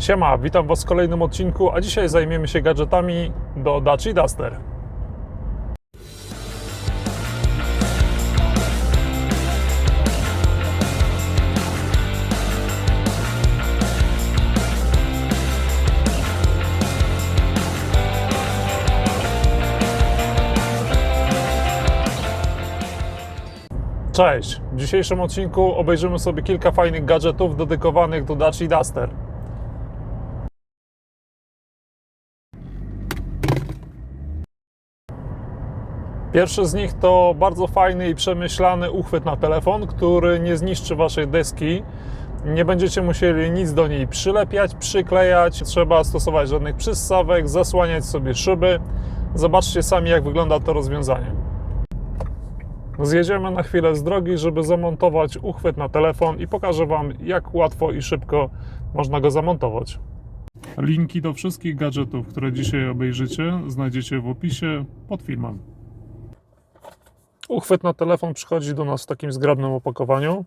Siema, witam Was w kolejnym odcinku, a dzisiaj zajmiemy się gadżetami do Daci Duster. Cześć! W dzisiejszym odcinku obejrzymy sobie kilka fajnych gadżetów dedykowanych do Daci Duster. Pierwszy z nich to bardzo fajny i przemyślany uchwyt na telefon, który nie zniszczy waszej deski. Nie będziecie musieli nic do niej przylepiać, przyklejać, trzeba stosować żadnych przyssawek, zasłaniać sobie szyby. Zobaczcie sami, jak wygląda to rozwiązanie. Zjedziemy na chwilę z drogi, żeby zamontować uchwyt na telefon i pokażę Wam, jak łatwo i szybko można go zamontować. Linki do wszystkich gadżetów, które dzisiaj obejrzycie, znajdziecie w opisie pod filmem. Uchwyt na telefon przychodzi do nas w takim zgrabnym opakowaniu.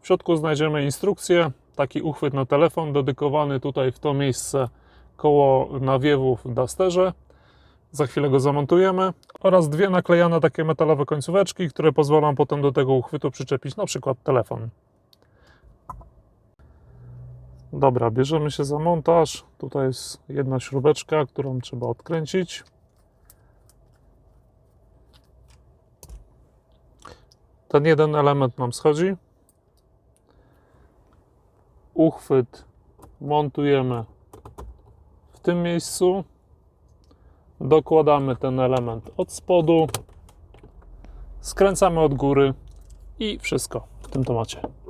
W środku znajdziemy instrukcję, taki uchwyt na telefon dedykowany tutaj w to miejsce koło nawiewów w Dusterze. Za chwilę go zamontujemy. Oraz dwie naklejane takie metalowe końcóweczki, które pozwolą potem do tego uchwytu przyczepić na przykład telefon. Dobra, bierzemy się za montaż. Tutaj jest jedna śrubeczka, którą trzeba odkręcić. Ten jeden element nam schodzi. Uchwyt montujemy w tym miejscu. Dokładamy ten element od spodu. Skręcamy od góry i wszystko w tym temacie.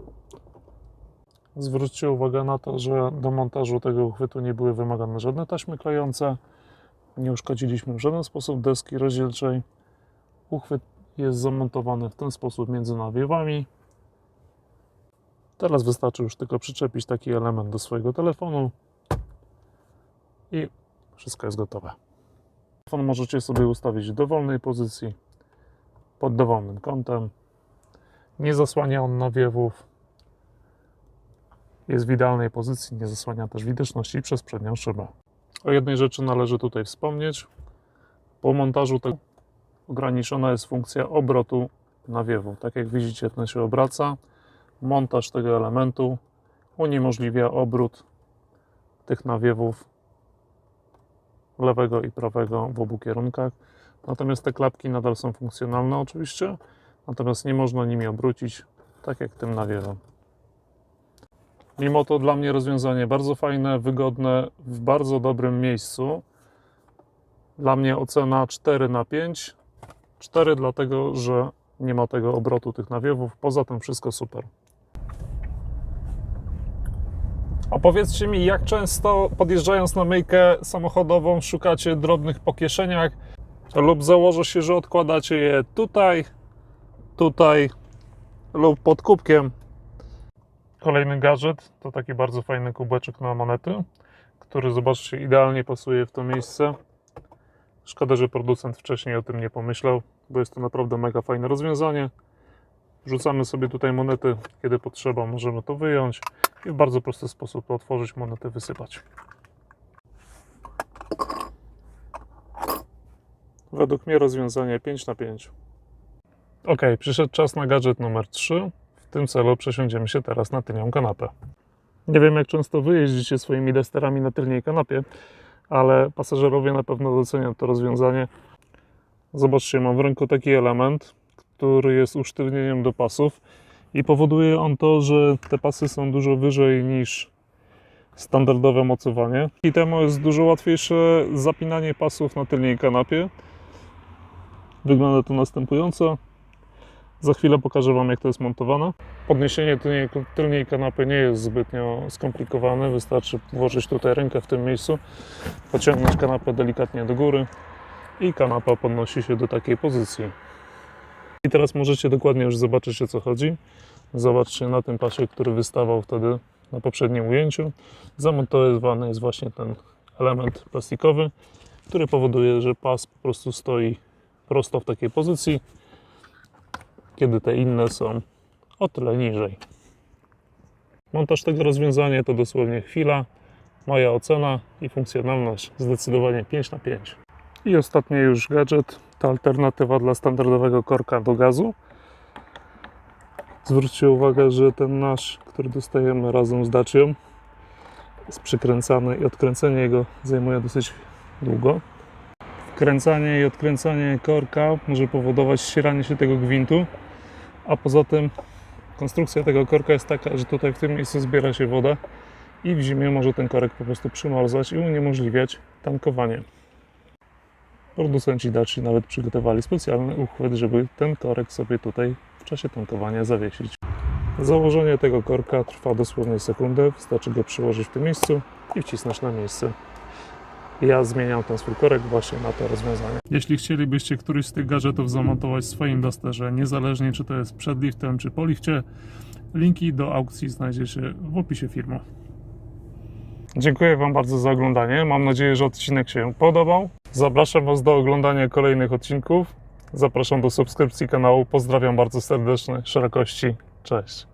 Zwróćcie uwagę na to, że do montażu tego uchwytu nie były wymagane żadne taśmy klejące. Nie uszkodziliśmy w żaden sposób deski rozdzielczej. Uchwyt jest zamontowany w ten sposób między nawiewami. Teraz wystarczy już tylko przyczepić taki element do swojego telefonu i wszystko jest gotowe. Telefon możecie sobie ustawić w dowolnej pozycji, pod dowolnym kątem. Nie zasłania on nawiewów, jest w idealnej pozycji, nie zasłania też widoczności przez przednią szybę. O jednej rzeczy należy tutaj wspomnieć. Po montażu tego ograniczona jest funkcja obrotu nawiewu. Tak jak widzicie, ten się obraca. Montaż tego elementu uniemożliwia obrót tych nawiewów lewego i prawego w obu kierunkach. Natomiast te klapki nadal są funkcjonalne oczywiście, natomiast nie można nimi obrócić, tak jak tym nawiewem. Mimo to dla mnie rozwiązanie bardzo fajne, wygodne, w bardzo dobrym miejscu. Dla mnie ocena 4 na 5. 4 dlatego, że nie ma tego obrotu tych nawiewów. Poza tym wszystko super. Opowiedzcie mi, jak często podjeżdżając na myjkę samochodową szukacie drobnych po kieszeniach lub założę się, że odkładacie je tutaj, tutaj lub pod kubkiem. Kolejny gadżet to taki bardzo fajny kubeczek na monety, który zobaczcie idealnie pasuje w to miejsce. Szkoda, że producent wcześniej o tym nie pomyślał, bo jest to naprawdę mega fajne rozwiązanie. Wrzucamy sobie tutaj monety, kiedy potrzeba, możemy to wyjąć i w bardzo prosty sposób otworzyć, monety wysypać. Według mnie rozwiązanie 5 na 5. Ok, przyszedł czas na gadżet numer 3. W tym celu przesiądziemy się teraz na tylnią kanapę. Nie wiem, jak często wy jeździcie swoimi desterami na tylniej kanapie, ale pasażerowie na pewno docenią to rozwiązanie. Zobaczcie, mam w ręku taki element, który jest usztywnieniem do pasów i powoduje on to, że te pasy są dużo wyżej niż standardowe mocowanie. I temu jest dużo łatwiejsze zapinanie pasów na tylniej kanapie. Wygląda to następująco. Za chwilę pokażę Wam, jak to jest montowane. Podniesienie tylniej, tylniej kanapy nie jest zbytnio skomplikowane. Wystarczy włożyć tutaj rękę w tym miejscu, pociągnąć kanapę delikatnie do góry i kanapa podnosi się do takiej pozycji. I teraz możecie dokładnie już zobaczyć, o co chodzi. Zobaczcie na tym pasie, który wystawał wtedy na poprzednim ujęciu. Zamontowany jest właśnie ten element plastikowy, który powoduje, że pas po prostu stoi prosto w takiej pozycji, kiedy te inne są o tyle niżej. Montaż tego rozwiązania to dosłownie chwila. Moja ocena i funkcjonalność zdecydowanie 5 na 5. I ostatni już gadżet to alternatywa dla standardowego korka do gazu. Zwróćcie uwagę, że ten nasz, który dostajemy razem z Dacią, jest przykręcany i odkręcenie jego zajmuje dosyć długo. Wkręcanie i odkręcanie korka może powodować ścieranie się tego gwintu, a poza tym konstrukcja tego korka jest taka, że tutaj w tym miejscu zbiera się woda i w zimie może ten korek po prostu przymarzać i uniemożliwiać tankowanie. Producenci Daci nawet przygotowali specjalny uchwyt, żeby ten korek sobie tutaj w czasie tankowania zawiesić. Założenie tego korka trwa dosłownie sekundę, wystarczy go przyłożyć w tym miejscu i wcisnąć na miejsce. Ja zmieniam ten swój korek właśnie na to rozwiązanie. Jeśli chcielibyście któryś z tych gadżetów zamontować w swoim Dusterze, niezależnie czy to jest przed liftem czy po lifcie, linki do aukcji znajdziecie w opisie filmu. Dziękuję Wam bardzo za oglądanie. Mam nadzieję, że odcinek się podobał. Zapraszam Was do oglądania kolejnych odcinków. Zapraszam do subskrypcji kanału. Pozdrawiam bardzo serdecznie, szerokości. Cześć.